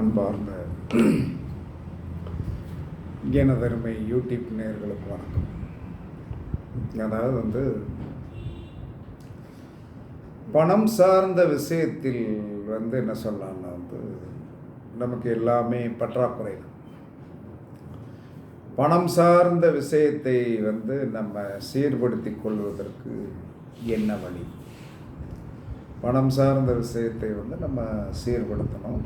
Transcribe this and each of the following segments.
அன்பார்ந்த எனதருமை யூடியூப் நேர்களுக்கு வணக்கம். அதாவது வந்து பணம் சார்ந்த விஷயத்தில் வந்து என்ன சொல்லலாம்னா வந்து நமக்கு எல்லாமே பற்றாக்குறை பணம் சார்ந்த விஷயத்தை வந்து நம்ம சீர்படுத்தி கொள்வதற்கு என்ன வழி? பணம் சார்ந்த விஷயத்தை வந்து நம்ம சீர்படுத்தணும்.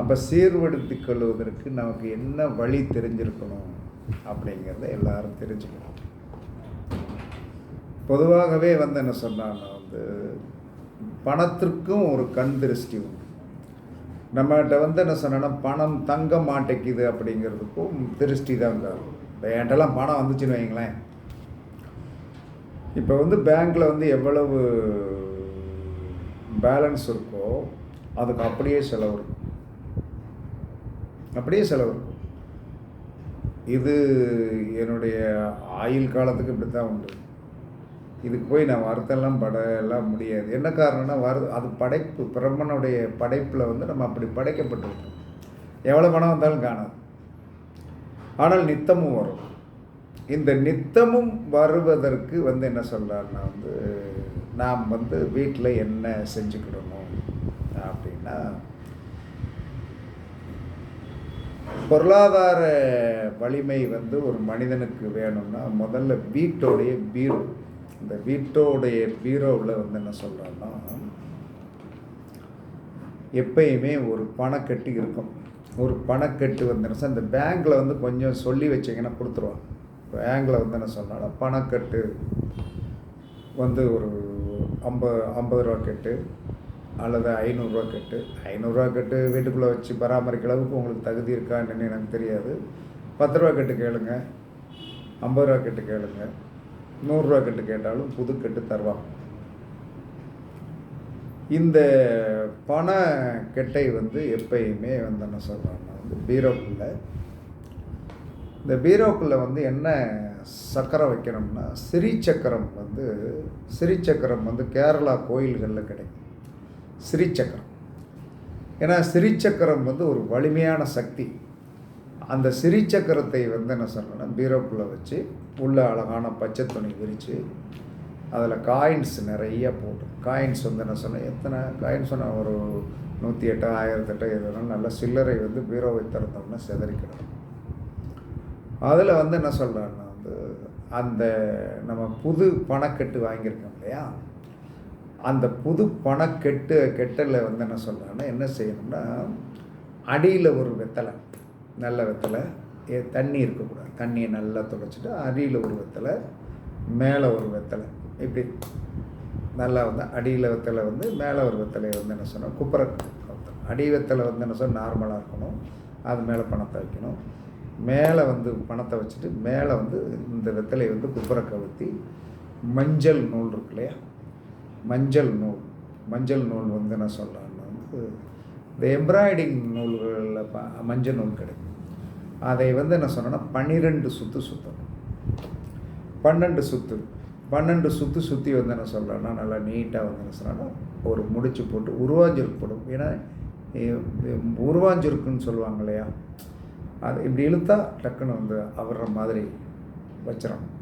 அப்போ சீர்படுத்தி கொள்வதற்கு நமக்கு என்ன வழி தெரிஞ்சிருக்கணும் அப்படிங்கிறத எல்லாரும் தெரிஞ்சுக்கணும். பொதுவாகவே வந்து என்ன சொன்னான்னா வந்து பணத்திற்கும் ஒரு கண் திருஷ்டி உண்டு. நம்மகிட்ட வந்து என்ன சொன்னோன்னா பணம் தங்க மாட்டேங்குது அப்படிங்கிறதுக்கும் திருஷ்டி தான் காரணம். இப்போ என்கிட்டலாம் பணம் வந்துச்சுன்னு வைங்களேன். இப்போ வந்து பேங்க்கில் வந்து எவ்வளவு பேலன்ஸ் இருக்கோ அதுக்கு அப்படியே செலவு இருக்கும். அப்படியே செலவு இருக்கும். இது என்னுடைய ஆயுள் காலத்துக்கு இப்படி தான் உண்டு. இதுக்கு போய் நான் வருத்தெல்லாம் பட எல்லாம் முடியாது. என்ன காரணம்னா வரு அது படைப்பு பிரம்மனுடைய படைப்பில் வந்து நம்ம அப்படி படைக்கப்பட்டிருக்கோம். எவ்வளோ பணம் வந்தாலும் காணாது. ஆனால் நித்தமும் வரும். இந்த நித்தமும் வருவதற்கு வந்து என்ன சொல்கிறாருன்னா வந்து நாம் வந்து வீட்டில் என்ன செஞ்சுக்கிடணும் அப்படின்னா பொருளாதார வலிமை வந்து ஒரு மனிதனுக்கு வேணும்னா முதல்ல வீட்டோடைய பீரோ. இந்த வீட்டோடைய பீரோவில் வந்து என்ன சொல்கிறோன்னா எப்பயுமே ஒரு பணக்கட்டு இருக்கும். ஒரு பணக்கட்டு வந்து என்ன இந்த பேங்க்கில் வந்து கொஞ்சம் சொல்லி வச்சிங்கன்னா கொடுத்துருவாங்க. பேங்க்கில் வந்து என்ன சொன்னாலும் பணக்கட்டு வந்து ஒரு ஐம்பது ஐம்பது ரூபா கட்டு அல்லது ஐநூறுரூவா கட்டு. ஐநூறுரூவா கட்டு வீட்டுக்குள்ளே வச்சு பராமரிக்கிற அளவுக்கு உங்களுக்கு தகுதி இருக்கான்னு எனக்கு தெரியாது. பத்து ரூபா கட்டு கேளுங்க. ஐம்பது ரூபா கட்டு கேளுங்க. நூறுரூவா கட்டு கேட்டாலும் புது கட்டு தருவாங்க. இந்த பண கெட்டை வந்து எப்பயுமே வந்து என்ன சொல்கிறாங்கன்னா வந்து பீரோக்குள்ளே இந்த பீரோக்குள்ளே வந்து என்ன சக்கரம் வைக்கணும்னா சிறி சக்கரம் வந்து சிறி சக்கரம் வந்து கேரளா கோயில்களில் கிடைக்கும். சிறிச்சக்கரம். ஏன்னா சிறிச்சக்கரம் வந்து ஒரு வலிமையான சக்தி. அந்த சிறிச்சக்கரத்தை வந்து என்ன சொல்லணும்னா பீரோக்குள்ளே வச்சு உள்ளே அழகான பச்சை துணி விரித்து அதில் காயின்ஸ் நிறைய போட்டு காயின்ஸ் வந்து என்ன சொன்னால் எத்தனை காயின்ஸ் சொன்னால் ஒரு நூற்றி எட்டு ஆயிரத்தெட்டு எதுனாலும் நல்ல சில்லறை வந்து பீரோவை திறந்தோம்னா செதறிக்கிடும். அதில் வந்து என்ன சொல்கிறான்னா வந்து அந்த நம்ம புது பணக்கட்டு வாங்கியிருக்கோம் இல்லையா? அந்த புது பணக்கெட்டு கெட்டலை வந்து என்ன சொல்கிறாங்கன்னா என்ன செய்யணும்னா அடியில் ஒரு வெத்தலை நல்ல வெத்தலை ஏ தண்ணி இருக்கக்கூடாது. தண்ணியை நல்லா துடைச்சிட்டு அடியில் ஒரு வெத்தலை மேலே ஒரு வெத்தலை. இப்படி நல்லா வந்து அடியில் வெத்தலை வந்து மேலே ஒரு வெத்தலையை வந்து என்ன சொன்னால் குப்புற அடி வெத்தலை வந்து என்ன சொன்னால் நார்மலாக இருக்கணும். அது மேலே பணத்தை வைக்கணும். மேலே வந்து பணத்தை வச்சுட்டு மேலே வந்து இந்த வெத்தலையை வந்து குப்புற கவுத்தி மஞ்சள் நூல் இருக்கு இல்லையா? மஞ்சள் நூல் மஞ்சள் நூல் வந்து என்ன சொல்கிறாங்கன்னா வந்து இந்த எம்ப்ராய்டிங் நூல்களில் ப மஞ்சள் நூல் கிடைக்கும். அதை வந்து என்ன சொன்னோன்னா பன்னிரெண்டு சுற்று சுற்றணும் பன்னெண்டு சுற்று பன்னெண்டு சுற்றி சுற்றி வந்து என்ன சொல்கிறேன்னா நல்லா நீட்டாக வந்து என்ன சொன்னால் ஒரு முடிச்சு போட்டு உருவாஞ்சிருக்கு போடும். ஏன்னா உருவாஞ்சிருக்குன்னு சொல்லுவாங்க இல்லையா? அது இப்படி இழுத்தா டக்குன்னு வந்து அவர்ற மாதிரி வச்சிடணும்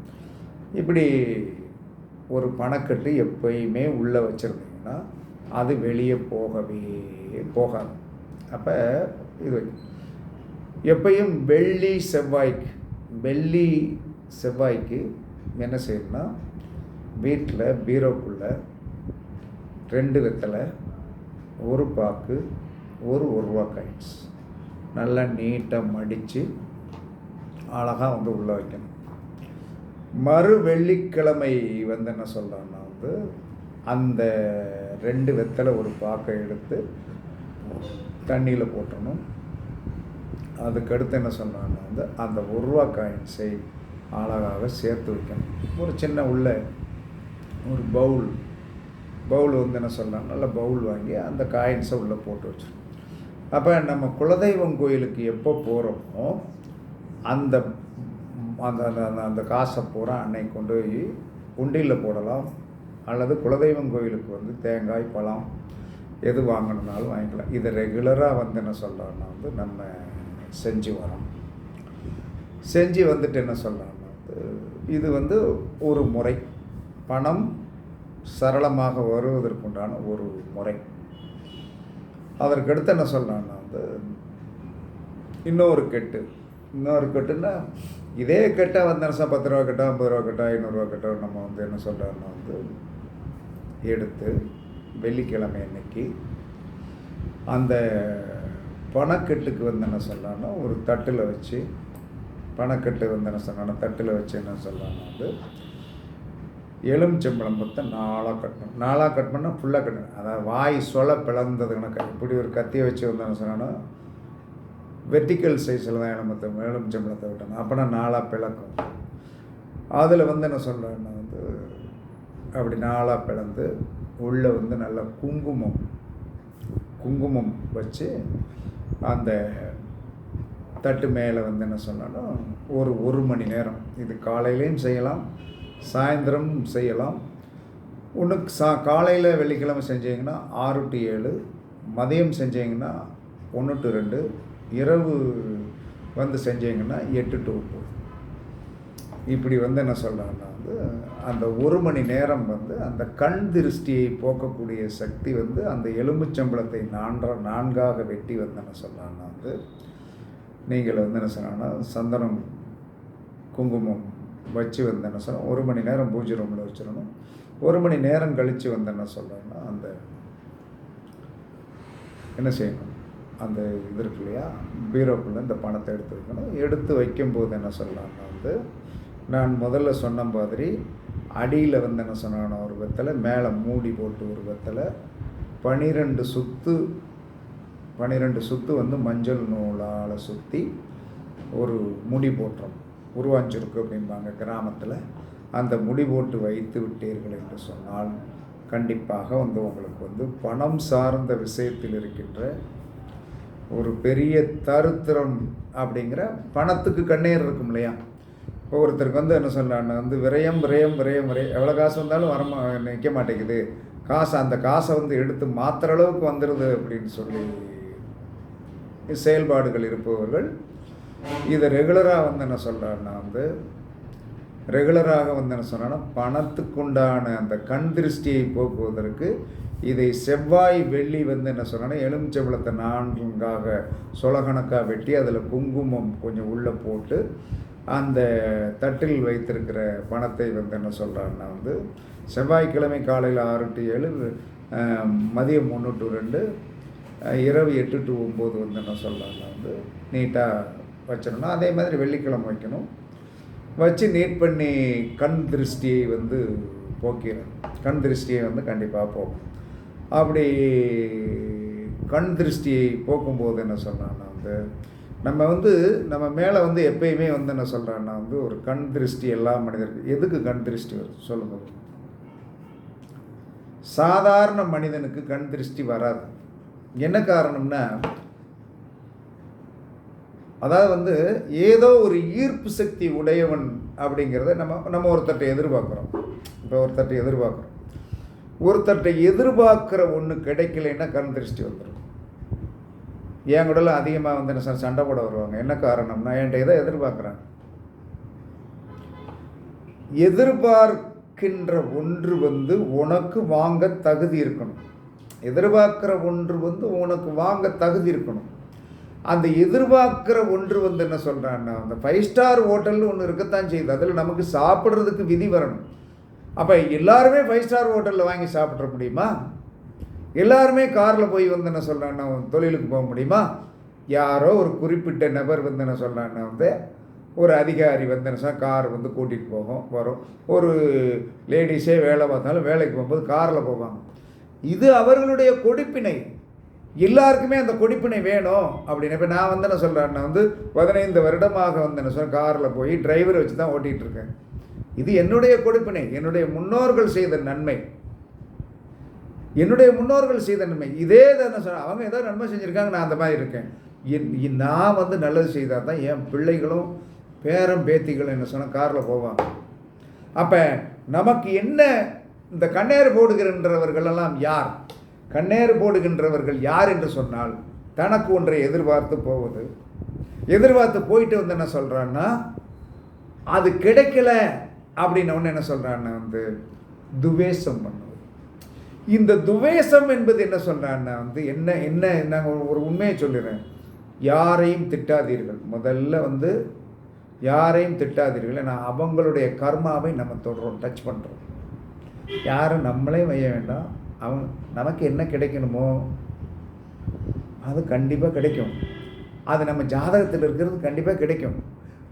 இப்படி ஒரு பணக்கட்டு எப்பயுமே உள்ளே வச்சுருந்தீங்கன்னா அது வெளியே போகவே போகாது. அப்போ இது எப்பயும் வெள்ளி செவ்வாய்க்கு வெள்ளி செவ்வாய்க்கு என்ன செய்யணும்னா வீட்டில் பீரோக்குள்ளே ரெண்டு வெத்தலை ஒரு பாக்கு ஒரு ஒரு ரூபா காயின்ஸ் நல்லா நீட்டாக மடித்து அழகாக வந்து உள்ளே வைக்கணும். மறு வெள்ளிக்கிழமை வந்து என்ன சொல்கிறேன்னா வந்து அந்த ரெண்டு வெத்தலை ஒரு பாக்கை எடுத்து தண்ணியில் போட்டணும். அதுக்கடுத்து என்ன சொன்னான்னா வந்து அந்த ஒரு ரூபா காயின்ஸை அழகாக சேர்த்து வைக்கணும். ஒரு சின்ன உள்ள ஒரு பவுல் பவுல் வந்து என்ன சொல்லலாம் நல்ல பவுல் வாங்கி அந்த காயின்ஸை உள்ளே போட்டு வச்சிடணும். அப்போ நம்ம குலதெய்வம் கோயிலுக்கு எப்போ போகிறோமோ அந்த அந்த அந்த அந்த அந்த காசை பூரா அன்னைக்கு கொண்டு போய் உண்டியில் போடலாம். அல்லது குலதெய்வம் கோயிலுக்கு வந்து தேங்காய் பழம் எது வாங்கணுன்னாலும் வாங்கிக்கலாம். இதை ரெகுலராக வந்து என்ன சொல்கிறோன்னா வந்து நம்ம செஞ்சு வரோம். செஞ்சு வந்துட்டு என்ன சொல்கிறோன்னா வந்து இது வந்து ஒரு முறை. பணம் சரளமாக வருவதற்குண்டான ஒரு முறை. அதற்கடுத்து என்ன சொல்கிறான்னா வந்து இன்னொரு கெட்டு. இன்னொரு கெட்டுன்னா இதே கெட்டா வந்து என்ன பத்து ரூபா கட்டா ஐம்பது ரூபா கட்டா ஐநூறுரூவா கட்டா நம்ம வந்து என்ன சொல்கிறோன்னா வந்து எடுத்து வெள்ளிக்கிழமை அன்னைக்கு அந்த பணக்கட்டுக்கு வந்து என்ன சொல்லலாம்னா ஒரு தட்டில் வச்சு பணக்கட்டு வந்து என்ன சொல்லணும் தட்டில் வச்சு என்ன சொல்லலாம்னா வந்து எலுமிச்சம்பழம்பத்தை நாளாக கட்டணும் நாளாக கட் பண்ணால் ஃபுல்லாக கட்டணும் அதாவது வாய் சொல பிளந்ததுன்னா இப்படி ஒரு கத்தியை வச்சு வந்து என்ன சொல்லணும் வெர்டிக்கல் சைஸில் தான் எலுமத்தை எலுமிச்சம்பழத்தை விட்டணும் அப்போனா நாளாக பிளக்கும். அதில் வந்து என்ன சொல்கிறேன்னா வந்து அப்படி நாளாக பிளந்து உள்ளே வந்து நல்லா குங்குமம் குங்குமம் வச்சு அந்த தட்டு மேலே வந்து என்ன சொன்னாலும் ஒரு ஒரு மணி நேரம். இது காலையிலையும் செய்யலாம் சாயந்தரம் செய்யலாம். ஒன்று சா காலையில் வெள்ளிக்கிழமை செஞ்சீங்கன்னா ஆறு டு ஏழு மதியம் செஞ்சீங்கன்னா ஒன்று டு ரெண்டு இரவு வந்து செஞ்சீங்கன்னா எட்டு டு ஒம்பது இப்படி வந்து என்ன சொல்கிறேன்னா வந்து அந்த ஒரு மணி நேரம் வந்து அந்த கண் திருஷ்டியை போக்கக்கூடிய சக்தி வந்து அந்த எலும்புச்சம்பளத்தை நான்ற நான்காக வெட்டி வந்து என்ன சொல்கிறாங்கன்னா வந்து நீங்கள் வந்து என்ன சொன்னாங்கன்னா சந்தனம் குங்குமம் வச்சு வந்து என்ன சொல்லணும் ஒரு மணி நேரம் பூஜை ரூமில் வச்சிடணும். ஒரு மணி நேரம் கழித்து வந்து என்ன சொல்கிறேன்னா அந்த என்ன செய்யணும்? அந்த இது இருக்கு இல்லையா? பீரோக்குள்ளே இந்த பணத்தை எடுத்து வைக்கணும். எடுத்து வைக்கும்போது என்ன சொல்லலாம்னா வந்து நான் முதல்ல சொன்ன மாதிரி அடியில் வந்து என்ன சொன்னான ஒரு வெத்தலை மேலே மூடி போட்டு ஒரு வெத்தலை பனிரெண்டு சுத்து பனிரெண்டு சுத்து வந்து மஞ்சள் நூலால் சுற்றி ஒரு முடி போட்டுறோம் உருவாஞ்சிருக்கு அப்படிம்பாங்க கிராமத்தில். அந்த முடி போட்டு வைத்து விட்டீர்கள் என்று சொன்னால் கண்டிப்பாக வந்து உங்களுக்கு வந்து பணம் சார்ந்த விஷயத்தில் இருக்கின்ற ஒரு பெரிய தருத்திரம் அப்படிங்கிற பணத்துக்கு கண்ணீர் இருக்கும் இல்லையா? ஒவ்வொருத்தருக்கு வந்து என்ன சொல்கிறான்னு வந்து விரயம் விரயம் விரயம் விரயம். எவ்வளோ காசு வந்தாலும் வரமா நிற்க மாட்டேங்குது. காசு அந்த காசை வந்து எடுத்து மாத்திர அளவுக்கு வந்துடுது அப்படின்னு சொல்லி செயல்பாடுகள் இருப்பவர்கள் இதை ரெகுலராக வந்து என்ன சொல்கிறான்னா வந்து ரெகுலராக வந்து என்ன சொன்னான்னா பணத்துக்குண்டான அந்த கண் திருஷ்டியை போக்குவதற்கு இதை செவ்வாய் வெள்ளி வந்து என்ன சொன்னால் எலுமிச்சம்பழத்தை நான்காக சொலகணக்காக வெட்டி அதில் குங்குமம் கொஞ்சம் உள்ளே போட்டு அந்த தட்டில் வைத்திருக்கிற பணத்தை வந்து என்ன சொல்கிறான்னா வந்து செவ்வாய்க்கிழமை காலையில் ஆறு டு ஏழு மதியம் ஒன்று டு ரெண்டு இரவு எட்டு டு ஒம்பது வந்து என்ன சொல்கிறாங்கன்னா வந்து நீட்டாக வச்சிடணும். அதே மாதிரி வெள்ளிக்கிழமை வைக்கணும். வச்சு நீட் பண்ணி கண் திருஷ்டியை வந்து போக்கிடணும் கண் திருஷ்டியை வந்து கண்டிப்பாக போகும் அப்படி கண் திருஷ்டியை போக்கும்போது என்ன சொல்கிறான்னா வந்து நம்ம வந்து நம்ம மேலே வந்து எப்பயுமே வந்து என்ன சொல்கிறான்னா வந்து ஒரு கண் திருஷ்டி எல்லா மனிதருக்கு எதுக்கு கண் திருஷ்டி வரும் சொல்லுங்கள் சாதாரண மனிதனுக்கு கண் திருஷ்டி வராது. என்ன காரணம்னா அதாவது வந்து ஏதோ ஒரு ஈர்ப்பு சக்தி உடையவன் அப்படிங்கிறத நம்ம நம்ம ஒருத்தட்டை எதிர்பார்க்குறோம். இப்போ ஒருத்தட்டை எதிர்பார்க்குறோம். ஒருத்தர்கிட்ட எதிர்பார்க்குற ஒன்று கிடைக்கலைன்னா கண் திருஷ்டி வந்துடும் என் கூடலாம் அதிகமாக வந்து என்ன சார் சண்டை போட வருவாங்க. என்ன காரணம்னா என்கிட்ட இதை எதிர்பார்க்குறாங்க. எதிர்பார்க்கின்ற ஒன்று வந்து உனக்கு வாங்க தகுதி இருக்கணும். எதிர்பார்க்குற ஒன்று வந்து உனக்கு வாங்க தகுதி இருக்கணும். அந்த எதிர்பார்க்குற ஒன்று வந்து என்ன சொல்கிறான்னா அந்த ஃபைவ் ஸ்டார் ஹோட்டல்னு ஒன்று இருக்கத்தான் செய்யுது அதில் நமக்கு சாப்பிட்றதுக்கு விதி வரணும். அப்போ எல்லாருமே ஃபைவ் ஸ்டார் ஹோட்டலில் வாங்கி சாப்பிட்ற முடியுமா? எல்லாருமே காரில் போய் வந்து என்ன சொல்கிறான்னா தொழிலுக்கு போக முடியுமா? யாரோ ஒரு குறிப்பிட்ட நபர் வந்து என்ன சொல்கிறான்னா வந்து ஒரு அதிகாரி வந்து என்ன கார் வந்து கூட்டிகிட்டு போகும் வரும். ஒரு லேடிஸே வேலை பார்த்தாலும் வேலைக்கு போகும்போது காரில் போவாங்க. இது அவர்களுடைய கொடுப்பினை. எல்லாருக்குமே அந்த கொடுப்பினை வேணும் அப்படின்னு. இப்போ நான் வந்து என்ன சொல்கிறேன்னா வந்து பதினைந்து வருடமாக வந்து என்ன சொல்கிறேன் காரில் போய் டிரைவரை வச்சு தான் ஓட்டிகிட்டு இருக்கேன். இது என்னுடைய கொடுப்பினை என்னுடைய முன்னோர்கள் செய்த நன்மை. என்னுடைய முன்னோர்கள் செய்த நன்மை. இதே தானே சொன்ன அவங்க ஏதோ நன்மை செஞ்சுருக்காங்க நான் அந்த மாதிரி இருக்கேன். என் நான் வந்து நல்லது செய்தால் தான் என் பிள்ளைகளும் பேரம் பேத்திகளும் என்ன சொன்னால் காரில் போவாங்க. அப்போ நமக்கு என்ன இந்த கண்ணேர் போடுகின்றவர்களெல்லாம் யார்? கண்ணேறு போடுகின்றவர்கள் யார் என்று சொன்னால் தனக்கு ஒன்றை எதிர்பார்த்து போவது. எதிர்பார்த்து போயிட்டு வந்து என்ன சொல்கிறான்னா அது கிடைக்கல. அப்படின்னு ஒன்று என்ன சொல்கிறான்னா வந்து துவேஷம் பண்ணுவது. இந்த துவேஷம் என்பது என்ன சொல்கிறான்னா வந்து என்ன என்ன நாங்கள் ஒரு உண்மையை சொல்லிடுறேன். யாரையும் திட்டாதீர்கள். முதல்ல வந்து யாரையும் திட்டாதீர்கள். ஏன்னா அவங்களுடைய கர்மாவை நம்ம தொடரும் டச் பண்ணுறோம் யாரும் நம்மளே வைய வேண்டாம். அவங்க நமக்கு என்ன கிடைக்கணுமோ அது கண்டிப்பாக கிடைக்கும். அது நம்ம ஜாதகத்தில் இருக்கிறது கண்டிப்பாக கிடைக்கும்.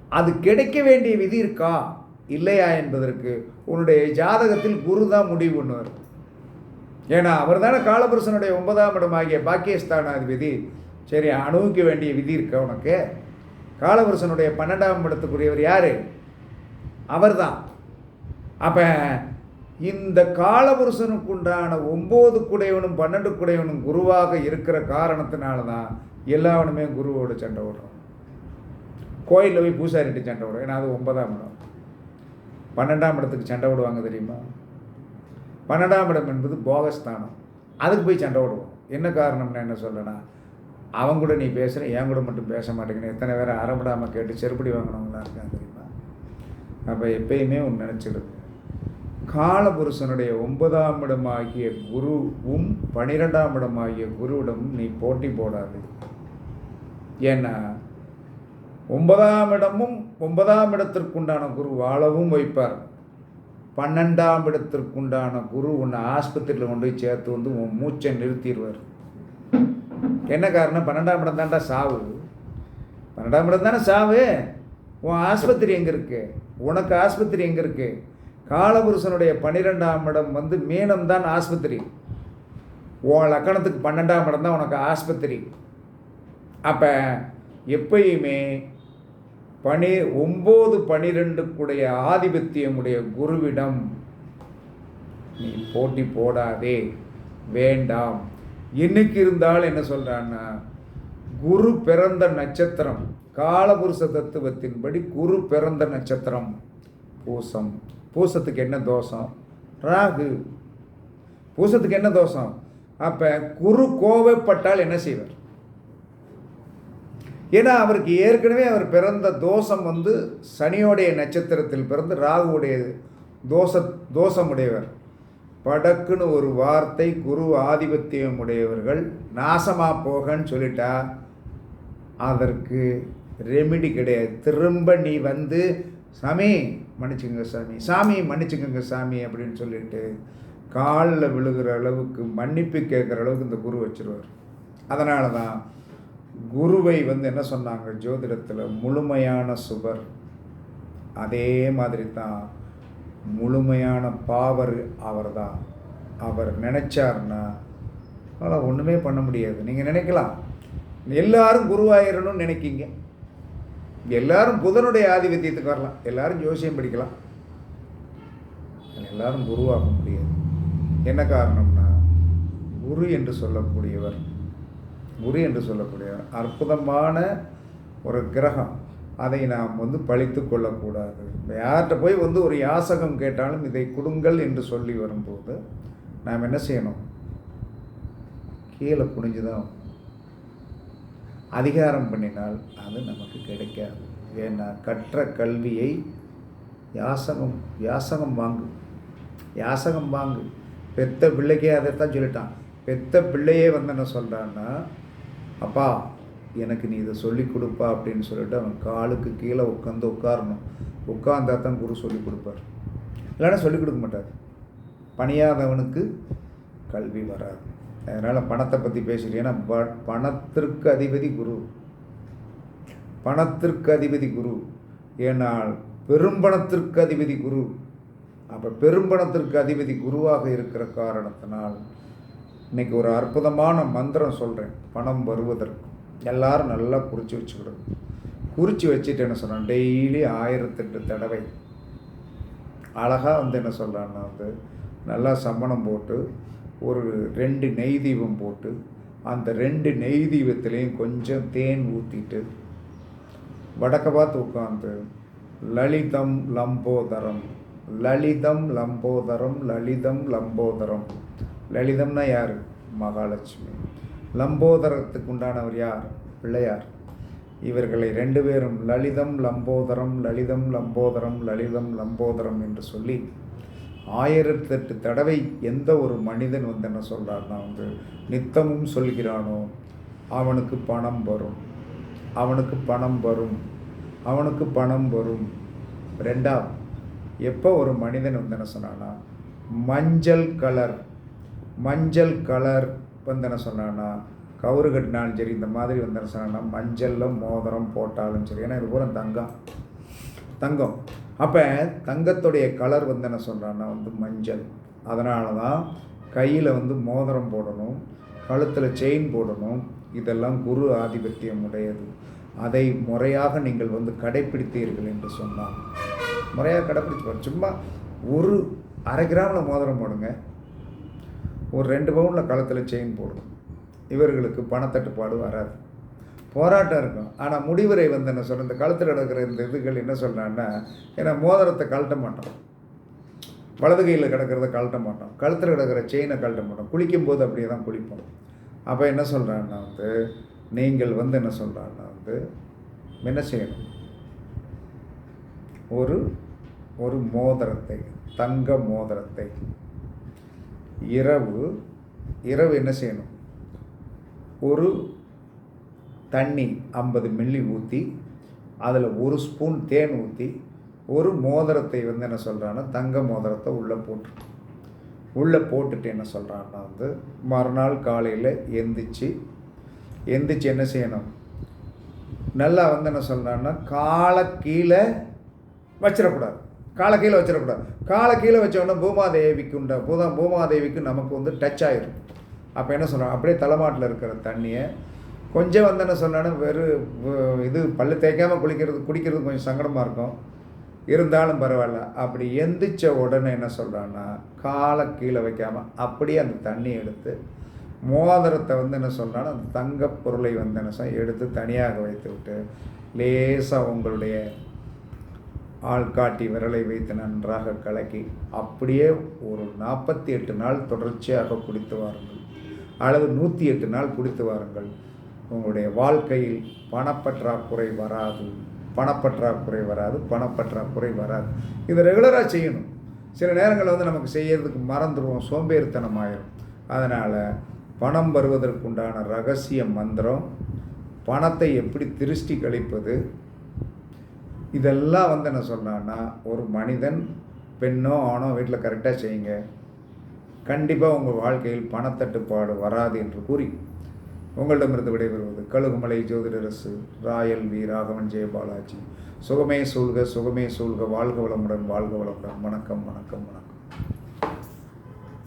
அது கிடைக்க வேண்டிய விதி இருக்கா? இல்லையா என்பதற்கு உன்னுடைய ஜாதகத்தில் குரு தான் முடிவு பண்ணுவார். ஏன்னா அவர் தானே காலபுருஷனுடைய ஒன்பதாம் இடமாகிய ஆகிய பாக்கியஸ்தானாதிபதி. சரி அனுபவிக்க வேண்டிய விதி இருக்கா உனக்கு? காலபுருஷனுடைய பன்னெண்டாம் இடத்துக்குரியவர் யார்? அவர் தான் அப்போ இந்த காலபுருஷனுக்கு உண்டான ஒம்பது குடையவனும் பன்னெண்டு குடையவனும் குருவாக இருக்கிற காரணத்தினால தான் எல்லாவனுமே குருவோட சண்டை விடுறோம் கோயிலில் போய் பூசாரிட்டு சண்டை விடுறோம் ஏன்னா அது ஒன்பதாம் இடம். பன்னெண்டாம் இடத்துக்கு சண்டை விடுவாங்க தெரியுமா? பன்னெண்டாம் இடம் என்பது போகஸ்தானம் அதுக்கு போய் சண்டை விடுவோம் என்ன காரணம்னு என்ன சொல்லனா அவங்க கூட நீ பேசுகிற என் கூட மட்டும் பேச மாட்டேங்கிறேன் எத்தனை பேரை அறப்படாமல் கேட்டு செருப்படி வாங்கினவங்களாம் இருக்காங்க தெரியுமா? அப்போ எப்பயுமே ஒன்று நினச்சிடுது காலபுருஷனுடைய ஒன்பதாம் இடமாகிய குருவும் பனிரெண்டாம் இடமாகிய குருவிடமும் நீ போட்டி போடாது. ஏன்னா ஒன்பதாம் இடமும் ஒன்பதாம் இடத்திற்குண்டான குரு வாழவும் வைப்பார். பன்னெண்டாம் இடத்திற்குண்டான குரு உன்னை ஆஸ்பத்திரியில் கொண்டு போய் சேர்த்து வந்து உன் மூச்சை நிறுத்திடுவார். என்ன காரணம்? பன்னெண்டாம் இடம் தாண்டா சாவு. பன்னெண்டாம் இடம் தானே சாவு? உன் ஆஸ்பத்திரி எங்கே இருக்கு? உனக்கு ஆஸ்பத்திரி எங்கே இருக்கு? காலபுருஷனுடைய பன்னிரெண்டாம் இடம் வந்து மீனம் தான் ஆஸ்பத்திரி. உன் லக்கணத்துக்கு பன்னெண்டாம் இடம் தான் உனக்கு ஆஸ்பத்திரி. அப்போ எப்பயுமே பனி ஒம்பது பனிரெண்டுக்குடைய ஆதிபத்தியமுடைய குருவிடம் நீ போட்டி போடாதே வேண்டாம். இன்னைக்கு இருந்தால் என்ன சொல்கிறான்னா குரு பிறந்த நட்சத்திரம் காலபுருஷ தத்துவத்தின்படி குரு பிறந்த நட்சத்திரம் பூசம். பூசத்துக்கு என்ன தோஷம்? ராகு. பூசத்துக்கு என்ன தோஷம்? அப்போ குரு கோவைப்பட்டால் என்ன செய்வார்? ஏன்னா அவருக்கு ஏற்கனவே அவர் பிறந்த தோஷம் வந்து சனியோடைய நட்சத்திரத்தில் பிறந்து ராகுவுடைய தோஷ தோஷமுடையவர். படக்குன்னு ஒரு வார்த்தை குரு ஆதிபத்தியம் உடையவர்கள் நாசமாக போகன்னு சொல்லிட்டா அதற்கு ரெமிடி கிடையாது. திரும்ப நீ வந்து சாமி மன்னிச்சுங்க சாமி சாமி மன்னிச்சுக்கோங்க சாமி அப்படின்னு சொல்லிட்டு காலில் விழுகிற அளவுக்கு மன்னிப்பு கேட்குற அளவுக்கு இந்த குரு வச்சுருவார். அதனால தான் குருவை வந்து என்ன சொன்னாங்க? ஜோதிடத்தில் முழுமையான சுவர். அதே மாதிரி தான் முழுமையான பாவர் அவர் தான் அவர் நினச்சார்னா அதனால் ஒன்றுமே பண்ண முடியாது. நீங்கள் நினைக்கலாம். எல்லாரும் குருவாயிரணும்னு நினைக்கிங்க. எல்லாரும் புதனுடைய ஆதிபத்தியத்துக்கு வரலாம். எல்லாரும் ஜோசியம் படிக்கலாம். எல்லாரும் குருவாக முடியாது. என்ன காரணம்னா குரு என்று சொல்லக்கூடியவர் குரு என்று சொல்லக்கூடிய அற்புதமான ஒரு கிரகம். அதை நாம் வந்து பழித்து கொள்ளக்கூடாது. யார்கிட்ட போய் வந்து ஒரு யாசகம் கேட்டாலும் இதை கொடுங்கள் என்று சொல்லி வரும்போது நாம் என்ன செய்யணும்? கீழே குனிஞ்சுதான். அதிகாரம் பண்ணினால் அது நமக்கு கிடைக்காது. ஏன்னா கற்ற கல்வியை யாசகம் யாசகம் வாங்கு. யாசகம் வாங்கு. பெத்த பிள்ளைக்கே அதைத்தான் சொல்லிட்டான். பெத்த பிள்ளையே வந்து என்ன சொல்கிறான்னா அப்பா எனக்கு நீ இதை சொல்லிக் கொடுப்பா அப்படின்னு சொல்லிட்டு அவன் காலுக்கு கீழே உட்காந்து உட்காரணும். உட்காந்தா தான் குரு சொல்லிக் கொடுப்பார். இல்லைன்னா சொல்லிக் கொடுக்க மாட்டார். பணியாதவனுக்கு கல்வி வராது. அதனால் பணத்தை பற்றி பேசுகிறீங்கன்னா ப பணத்திற்கு அதிபதி குரு. பணத்திற்கு அதிபதி குரு. ஏனால் பெரும்பணத்திற்கு அதிபதி குரு. அப்போ பெரும்பணத்திற்கு அதிபதி குருவாக இருக்கிற காரணத்தினால் இன்றைக்கி ஒரு அற்புதமான மந்திரம் சொல்கிறேன் பணம் வருவதற்கு. எல்லாரும் நல்லா குறித்து வச்சுக்கிடும் குறித்து வச்சுட்டு என்ன சொல்கிறேன் டெய்லி ஆயிரத்தெட்டு தடவை. அழகாக வந்து என்ன சொல்கிறான்னா வந்து நல்லா சம்மணம் போட்டு ஒரு ரெண்டு நெய் தீபம் போட்டு அந்த ரெண்டு நெய் தீபத்துலேயும் கொஞ்சம் தேன் ஊற்றிட்டு வடக்க பார்த்து உட்காந்து லலிதம் லம்போதரம் லலிதம் லம்போதரம் லலிதம் லம்போதரம். லலிதம்னா யார்? மகாலட்சுமி. லம்போதரத்துக்கு உண்டானவர் யார்? பிள்ளையார். இவர்களை ரெண்டு பேரும் லலிதம் லம்போதரம் லலிதம் லம்போதரம் லலிதம் லம்போதரம் என்று சொல்லி ஆயிரத்தெட்டு தடவை எந்த ஒரு மனிதன் வந்து என்ன சொல்கிறார்னா வந்து நித்தமும் சொல்கிறானோ அவனுக்கு பணம் வரும். அவனுக்கு பணம் வரும். அவனுக்கு பணம் வரும். ரெண்டாவது எப்போ ஒரு மனிதன் வந்து என்ன சொன்னான்னா மஞ்சள் கலர் மஞ்சள் கலர் வந்து என்ன சொன்னான்னா கவுரு கட்டினாலும் சரி இந்த மாதிரி வந்து என்ன சொன்னான்னா மஞ்சளில் மோதிரம் போட்டாலும் சரி. ஏன்னா இது பூரா தங்கம். தங்கம். அப்போ தங்கத்துடைய கலர் வந்து என்ன சொல்கிறான்னா வந்து மஞ்சள். அதனால தான் கையில் வந்து மோதிரம் போடணும் கழுத்தில் செயின் போடணும். இதெல்லாம் குரு ஆதிபத்தியம் உடையது. அதை முறையாக நீங்கள் வந்து கடைப்பிடித்தீர்கள் என்று சொன்னால் முறையாக கடைப்பிடிச்சு சும்மா ஒரு அரை கிராமில் மோதிரம் போடுங்க. ஒரு ரெண்டு பவுனில் கழுத்தில் செயின் போடணும். இவர்களுக்கு பணத்தட்டுப்பாடு வராது. போராட்டம் இருக்கும். ஆனால் முடிவுரை வந்து என்ன சொல்கிற இந்த கழுத்தில் நடக்கிற இந்த இதுகள் என்ன சொல்கிறான்னா ஏன்னா மோதிரத்தை கழட்ட மாட்டோம். வலது கையில் கிடக்கிறத கழட்ட மாட்டோம். கழுத்தில் கிடக்கிற செயினை கழட்ட மாட்டோம். குளிக்கும்போது அப்படியே தான் குளிப்போம். அப்போ என்ன சொல்கிறான்னா வந்து நீங்கள் வந்து என்ன சொல்கிறான்னா வந்து என்ன செய்யணும்? ஒரு ஒரு மோதிரத்தை தங்க மோதிரத்தை இரவு இரவு என்ன செய்யணும்? ஒரு தண்ணி ஐம்பது மில்லி ஊற்றி அதில் ஒரு ஸ்பூன் தேன் ஊற்றி ஒரு மோதிரத்தை வந்து என்ன சொல்கிறான்னா தங்க மோதிரத்தை உள்ளே போட்டு உள்ளே போட்டுட்டு என்ன சொல்கிறான்னா வந்து மறுநாள் காலையில் எந்திரிச்சு எந்திரிச்சு என்ன செய்யணும்? நல்லா வந்து என்ன சொல்கிறான்னா காலை கீழே வச்சிடக்கூடாது. காலை கீழே வச்சிடக்கூடாது. காலை கீழே வச்சோடனே பூமாதேவிக்கு உண்ட பூதா பூமாதேவிக்கு நமக்கு வந்து டச் ஆயிரும். அப்போ என்ன சொல்கிறாங்க அப்படியே தலைமாட்டில் இருக்கிற தண்ணியை கொஞ்சம் வந்து என்ன சொன்னான்னா வெறும் இது பல்லு தேய்க்காமல் குளிக்கிறது குடிக்கிறது கொஞ்சம் சங்கடமாக இருக்கும். இருந்தாலும் பரவாயில்ல. அப்படி எந்திரிச்ச உடனே என்ன சொல்கிறான்னா காலை கீழே வைக்காமல் அப்படியே அந்த தண்ணியை எடுத்து மோதிரத்தை வந்து என்ன சொல்கிறான்னா அந்த தங்கப் பொருளை வந்து என்ன எடுத்து தனியாக வைத்து விட்டு லேசாக உங்களுடைய ஆள் காட்டி விரலை வைத்து நன்றாக கலக்கி அப்படியே ஒரு நாற்பத்தி எட்டு நாள் தொடர்ச்சியாக குடித்து வாருங்கள். அல்லது நூற்றி எட்டு நாள் குடித்து வாருங்கள். உங்களுடைய வாழ்க்கையில் பணப்பற்றாக்குறை வராது பணப்பற்றாக்குறை வராது பணப்பற்றாக்குறை வராது. இதை ரெகுலராக செய்யணும். சில நேரங்களில் வந்து நமக்கு செய்யறதுக்கு மறந்துடுவோம் சோம்பேறித்தனம் ஆயிரும் அதனால் பணம் வருவதற்குண்டான ரகசிய மந்திரம் பணத்தை எப்படி திருஷ்டி கழிப்பது இதெல்லாம் வந்து என்ன சொன்னான்னா ஒரு மனிதன் பெண்ணோ ஆணோ வீட்டில் கரெக்டாக செய்யுங்க. கண்டிப்பாக உங்கள் வாழ்க்கையில் பணத்தட்டுப்பாடு வராது என்று கூறி உங்களிடமிருந்து விடைபெறுவது கழுகுமலை ஜோதிடரசு ராயல் வி. ராகவன் ஜெயபாலாஜி சுகமே சூழ்க சுகமே சூழ்க வாழ்க வளமுடன் வாழ்க வளமுடன். வணக்கம் வணக்கம் வணக்கம்.